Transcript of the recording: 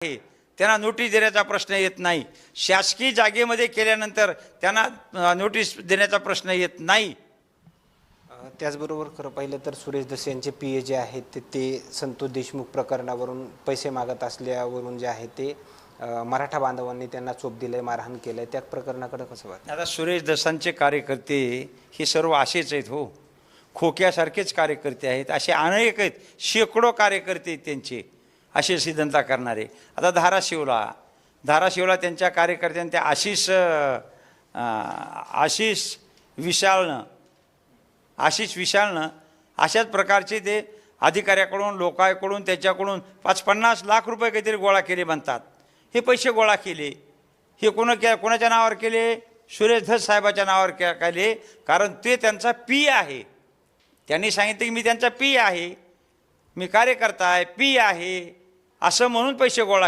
आहे. त्यांना नोटीस देण्याचा प्रश्न येत नाही. शासकीय जागेमध्ये केल्यानंतर त्यांना नोटीस देण्याचा प्रश्न येत नाही. त्याचबरोबर खरं पाहिलं तर सुरेश दस यांचे पी ए जे आहेत ते संतोष देशमुख प्रकरणावरून पैसे मागत असल्यावरून जे आहे ते मराठा बांधवांनी त्यांना चोप दिलंय मारहाण केलंय. त्या प्रकरणाकडे कसं वाटतं आता सुरेश दसांचे कार्यकर्ते हे सर्व असेच आहेत हो. खोक्यासारखेच कार्यकर्ते आहेत. असे अनेक आहेत. शेकडो कार्यकर्ते आहेत त्यांचे. अशी सिद्धांता करणारे. आता धाराशिवला धाराशिवला त्यांच्या कार्यकर्त्यांनी त्या आशिष आशिष विशालनं आशिष विशालनं अशाच प्रकारचे ते अधिकाऱ्याकडून लोकांकडून त्याच्याकडून पाच पन्नास लाख रुपये काहीतरी गोळा केले म्हणतात. हे पैसे गोळा केले. हे कोण के कोणाच्या नावावर केले? सुरेश धस साहेबाच्या नावावर के केले. कारण ते त्यांचा पी आहे. त्यांनी सांगितलं की मी त्यांचा पी आहे. मी कार्यकर्ता आहे पी आहे असं म्हणून पैसे गोळा